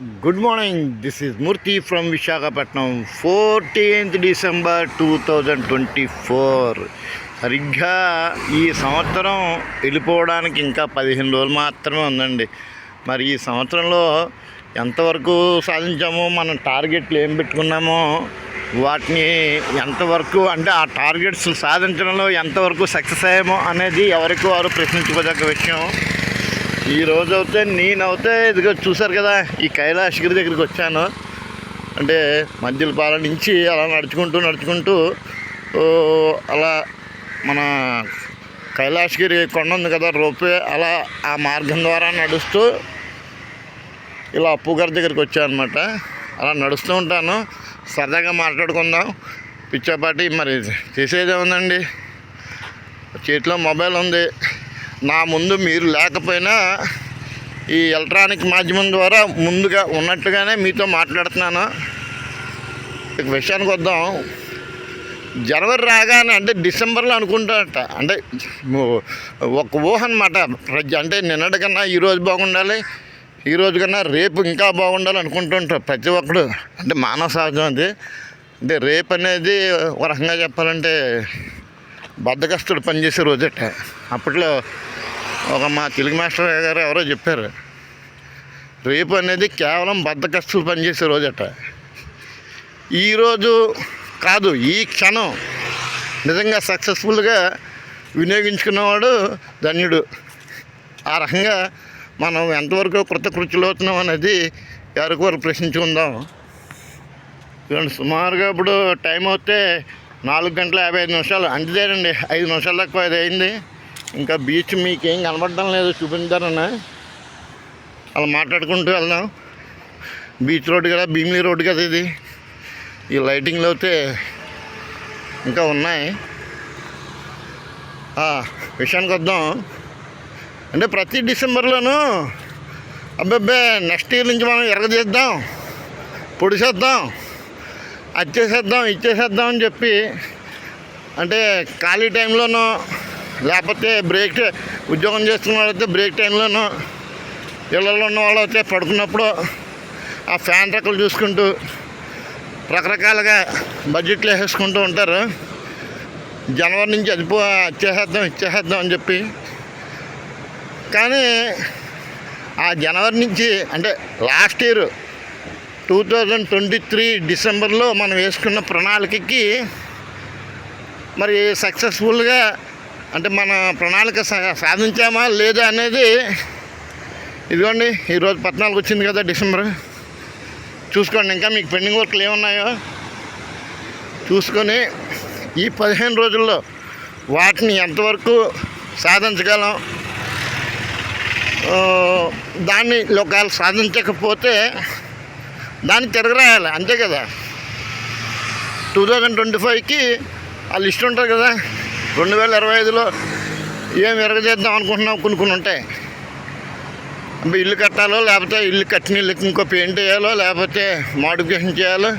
Good morning this is Murthy from Visakhapatnam. Fourteenth December two thousand twenty four. సరిగ్గా ఈ సంవత్సరం వెళ్ళిపోవడానికి ఇంకా పదిహేను రోజులు మాత్రమే ఉందండి. మరి ఈ సంవత్సరంలో ఎంతవరకు సాధించామో మనం టార్గెట్లు ఏం పెట్టుకున్నామో వాటిని ఎంతవరకు అంటే ఆ టార్గెట్స్ సాధించడంలో ఎంతవరకు సక్సెస్ అయ్యామో అనేది ఎవరికి వారు ప్రశ్నించుకోదగ్గ విషయం. ఈ రోజు అయితే నేనైతే ఇదిగో చూసారు కదా ఈ కైలాసగిరి దగ్గరికి వచ్చాను. అంటే మధ్యలపాలెం నుంచి అలా నడుచుకుంటూ నడుచుకుంటూ అలా మన కైలాసగిరి కొండ ఉంది కదా రోపే అలా ఆ మార్గం ద్వారా నడుస్తూ ఇలా అప్పుగారి దగ్గరికి వచ్చాను అనమాట అలా నడుస్తూ ఉంటాను. సరదాగా మాట్లాడుకుందాం. పిచ్చాపాటి మరి చేసేదే ఉందండి చేతిలో మొబైల్ ఉంది. నా ముందు మీరు లేకపోయినా ఈ ఎలక్ట్రానిక్ మాధ్యమం ద్వారా ముందుగా ఉన్నట్టుగానే మీతో మాట్లాడుతున్నాను. ఇక విషయానికి వద్దాం. జనవరి రాగానే అంటే డిసెంబర్లో అనుకుంటారట. అంటే ఒక ఊహ అనమాట ప్రజ అంటే నిన్నటి కన్నా ఈరోజు బాగుండాలి ఈ రోజు కన్నా రేపు ఇంకా బాగుండాలి అనుకుంటుంటారు ప్రతి ఒక్కడు. అంటే మానవ సహజం అది. అంటే రేపు అనేది ఒక రకంగా చెప్పాలంటే బద్దకస్తుడు పనిచేసే రోజట. అప్పట్లో ఒక మా తెలుగు మాస్టర్ గారు ఎవరో చెప్పారు రేపు అనేది కేవలం బద్దకస్తులు పనిచేసే రోజట. ఈరోజు కాదు ఈ క్షణం నిజంగా సక్సెస్ఫుల్గా వినియోగించుకున్నవాడు ధన్యుడు. ఆ రకంగా మనం ఎంతవరకు కృతకృత్యులు అవుతున్నాం అనేది ఎవరికి వారు ప్రశ్నించుకుందాం చూడండి సుమారుగా ఇప్పుడు టైం అవుతే నాలుగు గంటల యాభై ఐదు నిమిషాలు. అంతేనండి ఐదు నిమిషాల తక్కువ అది అయింది. ఇంకా బీచ్ మీకు ఏం లేదు చూపించారన్న. అలా మాట్లాడుకుంటూ వెళ్దాం. బీచ్ రోడ్డు కదా భీమిలీ రోడ్డు కదా ఇది. ఈ లైటింగ్లు అయితే ఇంకా ఉన్నాయి. విషయానికి వద్దాం. అంటే ప్రతి డిసెంబర్లోనూ అబ్బాబ్బే నెక్స్ట్ ఇయర్ నుంచి మనం ఎరగజేద్దాం. పొడిసేద్దాం. అది చేసేద్దాం ఇచ్చేసేద్దాం అని చెప్పి అంటే ఖాళీ టైంలోనూ లేకపోతే బ్రేక్ ఉద్యోగం చేస్తున్న వాళ్ళైతే బ్రేక్ టైంలోనూ ఇళ్ళలో ఉన్న వాళ్ళు అయితే పడుకున్నప్పుడు ఆ ఫ్యాన్ ట్రక్కులు చూసుకుంటూ రకరకాలుగా బడ్జెట్లు వేసేసుకుంటూ ఉంటారు. జనవరి నుంచి అది పో ఇచ్చేసేద్దాం ఇచ్చేసేద్దాం అని చెప్పి. కానీ ఆ జనవరి నుంచి అంటే last year two thousand twenty three డిసెంబర్లో మనం వేసుకున్న ప్రణాళికకి మరి సక్సెస్ఫుల్గా అంటే మన ప్రణాళిక సాధించామా లేదా అనేది ఇదిగోండి ఈరోజు పద్నాలుగు వచ్చింది కదా డిసెంబర్. చూసుకోండి ఇంకా మీకు పెండింగ్ వర్క్లు ఏమున్నాయో? చూసుకొని ఈ పదిహేను రోజుల్లో వాటిని ఎంతవరకు సాధించగలం? దాన్ని ఒకవేళ సాధించకపోతే దాన్ని తిరగరాయాలి అంతే కదా. టూ థౌజండ్ ట్వంటీ ఫైవ్కి ఆ లిస్ట్ ఉంటుంది కదా. రెండు వేల ఇరవై ఐదులో ఏం ఎరగజేద్దాం అనుకుంటున్నాం కొన్ని కొన్ని ఉంటాయి. అంటే ఇల్లు కట్టాలో లేకపోతే ఇల్లు కట్టిన ఇల్లుకి ఇంకో పెయింట్ వేయాలో లేకపోతే మోడిఫికేషన్ చేయాలో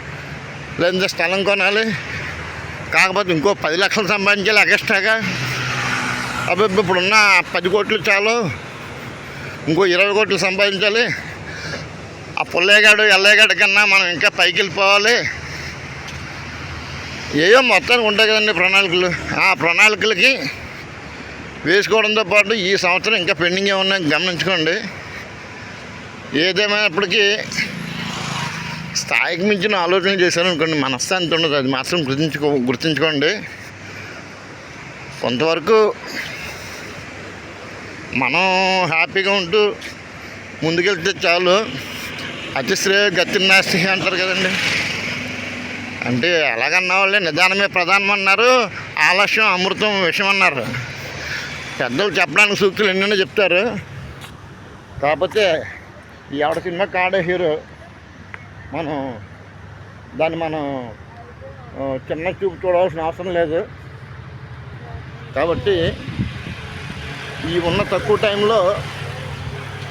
లేదంటే స్థలం కొనాలి. కాకపోతే ఇంకో పది లక్షలు సంపాదించాలి ఎక్స్ట్రాగా. అబ్బాయి ఇప్పుడున్న పది కోట్లు చాలు. ఇంకో ఇరవై కోట్లు సంపాదించాలి. ఆ పుల్లేగాడు ఎల్లేగాడు కన్నా మనం ఇంకా పైకి వెళ్ళిపోవాలి. ఏయో మొత్తానికి ఉంటాయి కదండి ప్రణాళికలు. ఆ ప్రణాళికలకి వేసుకోవడంతో పాటు ఈ సంవత్సరం ఇంకా పెండింగ్ ఏమన్నా గమనించుకోండి. ఏదేమైనప్పటికీ స్థాయికి మించిన ఆలోచన చేశారనుకోండి అనుకోండి మనశ్శాంతి ఉండదు అది మాత్రం గుర్తించుకో గుర్తుంచుకోండి. కొంతవరకు మనం హ్యాపీగా ఉంటూ ముందుకెళ్తే చాలు. అతిశ్రేయ గతి నాస్తి అంటారు కదండి. అంటే ఎలాగన్నా వాళ్ళే నిదానమే ప్రధానం అన్నారు. ఆలస్యం అమృతం విషం అన్నారు. పెద్దలు చెప్పడానికి సూక్తులు ఎన్నో చెప్తారు. కాకపోతే ఈ ఆవిడ సినిమా కాడే హీరో. మనం దాన్ని మనం చిన్న చూపు చూడవలసిన అవసరం లేదు. కాబట్టి ఈ ఉన్న తక్కువ టైంలో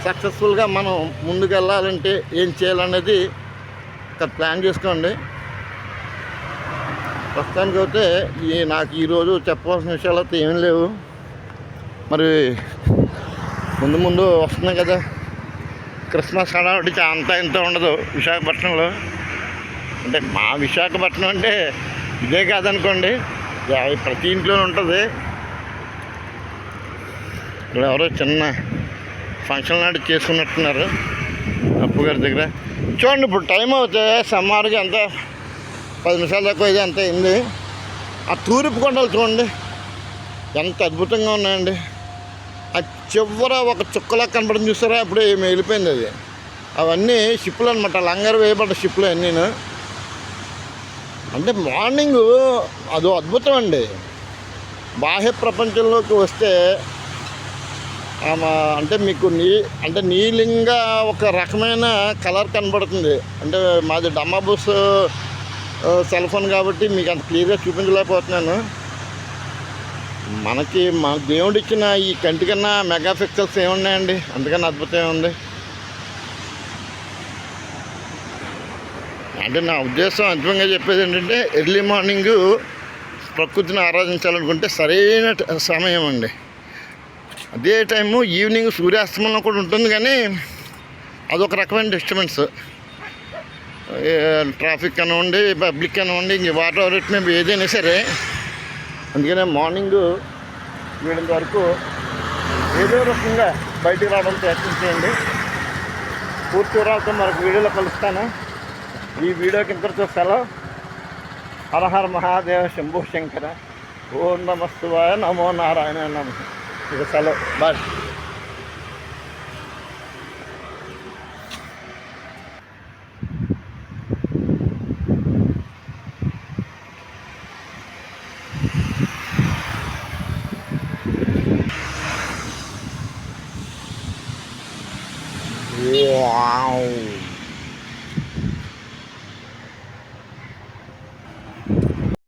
సక్సెస్ఫుల్గా మనం ముందుకు వెళ్ళాలంటే ఏం చేయాలనేది ఇక్కడ ప్లాన్ చేసుకోండి. ప్రస్తుతానికి అయితే ఈ నాకు ఈరోజు చెప్పవలసిన విషయాలు అయితే ఏం లేవు. మరి ముందు ముందు వస్తున్నాయి కదా. క్రిస్మస్ హడావుడి అంత అంతా ఇంత ఉండదు విశాఖపట్నంలో. అంటే మా విశాఖపట్నం అంటే ఇదే కాదనుకోండి. ప్రతి ఇంట్లోనే ఉంటుంది. ఇక్కడ ఎవరో చిన్న ఫంక్షన్ లాంటి చేసుకున్నట్టున్నారు అప్పు గారి దగ్గర. చూడండి ఇప్పుడు టైం అవుతే సమ్మారుగా ఎంత పది నిమిషాలు తక్కువ అయితే అంత అయింది ఆ తూర్పు కొండలు చూడండి. ఎంత అద్భుతంగా ఉన్నాయండి. ఆ చివర ఒక చుక్కలా కనపడింది చూసారా? అప్పుడే ఏమి వెళ్ళిపోయింది అది. అవన్నీ షిప్లు అనమాట లంగర్ వేయబడ్డ షిప్లు అన్నీను. అంటే మార్నింగ్ అదో అద్భుతం అండి. బాహ్య ప్రపంచంలోకి వస్తే అంటే మీకు నీ అంటే నీలింగా ఒక రకమైన కలర్ కనబడుతుంది. అంటే మాది డమ్మాబుస్ సెల్ ఫోన్ కాబట్టి మీకు అంత క్లియర్గా చూపించలేకపోతున్నాను. మనకి మన దేవుడు ఇచ్చిన ఈ కంటికన్నా మెగా పిక్సెల్స్ ఏమున్నాయండి? అందుకని అద్భుతం ఉంది అంటే నా ఉద్దేశం అంతిమంగా చెప్పేది ఏంటంటే ఎర్లీ మార్నింగ్ ప్రకృతిని ఆరాధించాలనుకుంటే సరైన సమయం అండి. అదే టైము ఈవినింగ్ సూర్యాస్తమనం కూడా ఉంటుంది కానీ అదొక రకమైన డిస్టర్బెన్స్ ట్రాఫిక్ కనివ్వండి పబ్లిక్ కనివ్వండి ఇంక వాటర్ ఎవరి మేము ఏదైనా సరే. అందుకనే మార్నింగ్ వీడంత వరకు ఏదో రకంగా బయటికి రావడం ప్రయత్నం చేయండి. పూర్తి వివరాలతో మరొక వీడియోలో కలుస్తాను. ఈ వీడియోకి ఇంతటితో సెలవు హరహర మహాదేవ శంభు శంకర. ఓం నమస్తువాయ నమో నారాయణ నమ. ఇక సెలవు బాయ్. Ow.